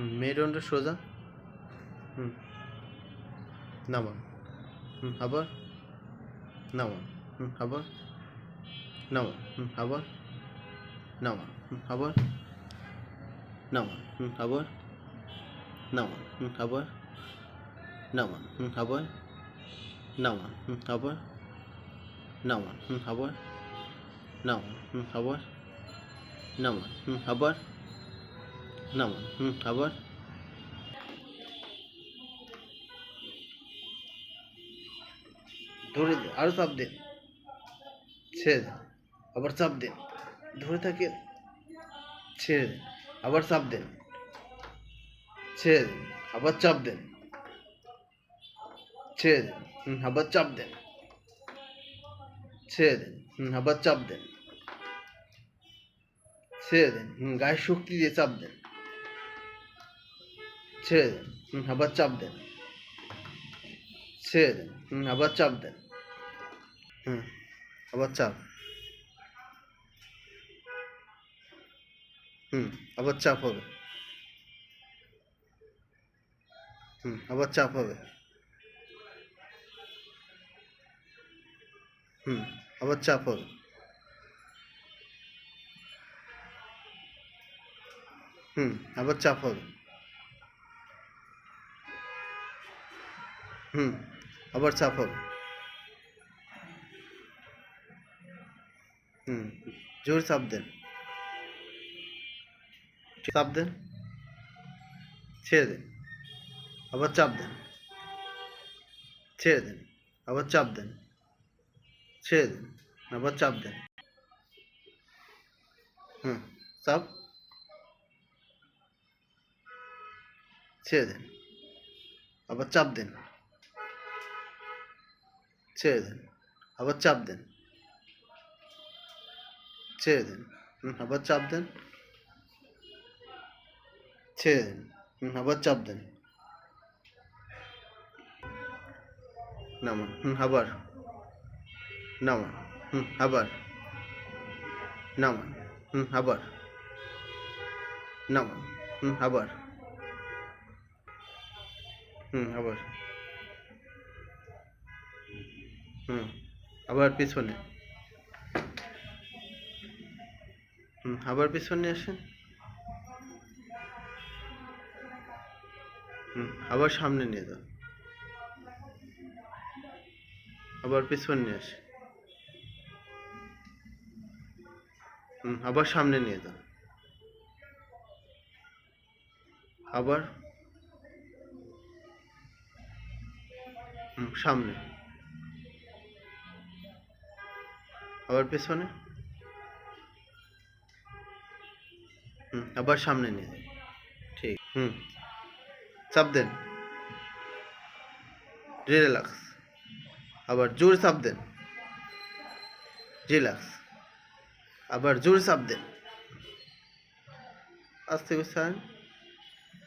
হুম মেরুদণ্ড সোজা হুম নামান হুম আবার নামান হুম আবার নামান হুম আবার নামান হুম আবার নামান হুম আবার নামান হুম আবার নামান হুম আবার নামান হুম আবার নামান হুম আবার নামান হুম আবার নামান হুম আবার নামান হুম, আবার? ধরে আরও চাপ দিন ছেড়ে দিন আবার চাপ দিন ধরে থাকে, ছেড়ে দিন আবার চাপ দিন ছেড়ে দিন আবার চাপ দেন ছেড়ে দিন হুম, আবার চাপ দেন ছেড়ে দিন হুম, আবার চাপ দেন ছেড়ে দিন হুম গায়ে শক্তি দিয়ে চাপ দেন ছেড়ে দেন আবার চাপ দেন। ছেড়ে দেন আবার চাপ দেন। হুম আবার চাপ। হুম, আবার চাপ হবে। হুম, আবার চাপ হবে। হুম, আবার চাপ হবে। হুম, আবার চাপ হবে। হুম, আবার চাপ হবে। হুম, জোর চাপ দেন। চাপ দেন। ছেড়ে দেন। আবার চাপ দেন। ছেড়ে দেন। আবার চাপ দেন। ছেড়ে দেন। আবার চাপ দেন। হুম, চাপ। ছেড়ে দেন। আবার চাপ দেন। ছেড়ে দেন। আবার চাপ দেন। ছেড়ে দেন। আবার চাপ দেন। ছেড়ে দেন। আবার চাপ দেন। নামান। হুম, আবার। নামান। হুম, আবার। নামান। হুম, আবার। নামান। হুম, আবার। হুম, আবার। হুম, আবার পিছনে। হুম, আবার পিছনে আসেন। হুম, আবার সামনে নিয়ে যান। আবার পিছনে নিয়ে আসে হুম, আবার সামনে নিয়ে যান। আবার। হুম, সামনে। আবার পেছনে? হুম, আবার সামনে নিয়ে যান ঠিক। হুম। চাপ দেন। রিল্যাক্স। আবার জোর চাপ দেন। রিল্যাক্স। আবার জোর চাপ দেন। আস্তে করে ছাড়েন।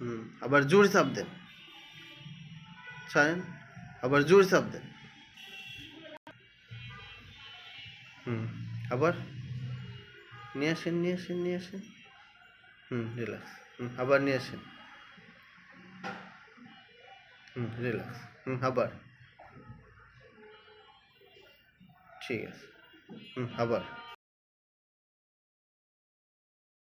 হুম, আবার জোর চাপ দেন। ছাড়েন। আবার জোর চাপ দেন। হুম। আবার? নিয়ে আসেন নিয়ে আসেন নিয়ে আসেন। হুম রিল্যাক্স হুম, আবার নিয়ে আসেন। হুম রিল্যাক্স হুম, আবার। ঠিক আছে। হুম, আবার।